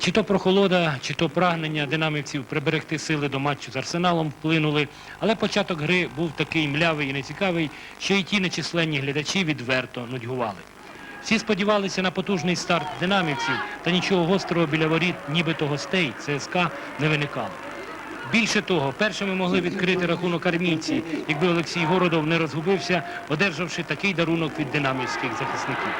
Чи то прохолода, чи то прагнення динамівців приберегти сили до матчу з Арсеналом вплинули, але початок гри був такий млявий і нецікавий, що і ті нечисленні глядачі відверто нудьгували. Всі сподівалися на потужний старт динамівців, та нічого гострого біля воріт, нібито гостей ЦСКА не виникало. Більше того, першими могли відкрити рахунок армійці, якби Олексій Городов не розгубився, одержавши такий дарунок від динамівських захисників.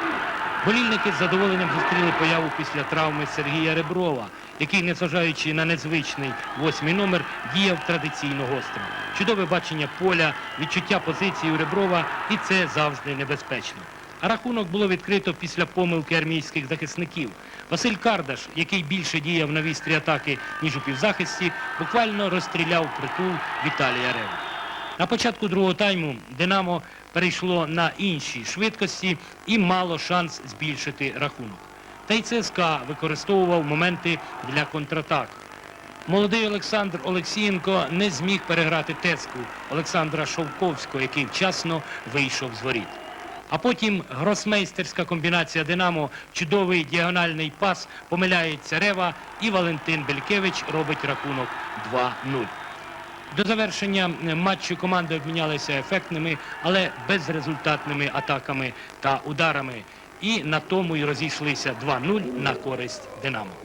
Болільники з задоволенням зустріли появу після травми Сергія Реброва, який, незважаючи на незвичний восьмий номер, діяв традиційно гостро. Чудове бачення поля, відчуття позиції у Реброва, і це завжди небезпечно. А рахунок було відкрито після помилки армійських захисників. Василь Кардаш, який більше діяв на вістрі атаки, ніж у півзахисті, буквально розстріляв притул Віталія Реву. На початку другого тайму Динамо перейшло на інші швидкості і мало шанс збільшити рахунок. Та й ЦСКА використовував моменти для контратак. Молодий Олександр Олексієнко не зміг переграти теску Олександра Шовковського, який вчасно вийшов з воріт. А потім гросмейстерська комбінація Динамо, чудовий діагональний пас, помиляється Рева і Валентин Белькевич робить рахунок 2-0. До завершення е, матчу команди обмінялися ефектними, але безрезультатними атаками та ударами. І на тому й розійшлися 2-0 на користь Динамо.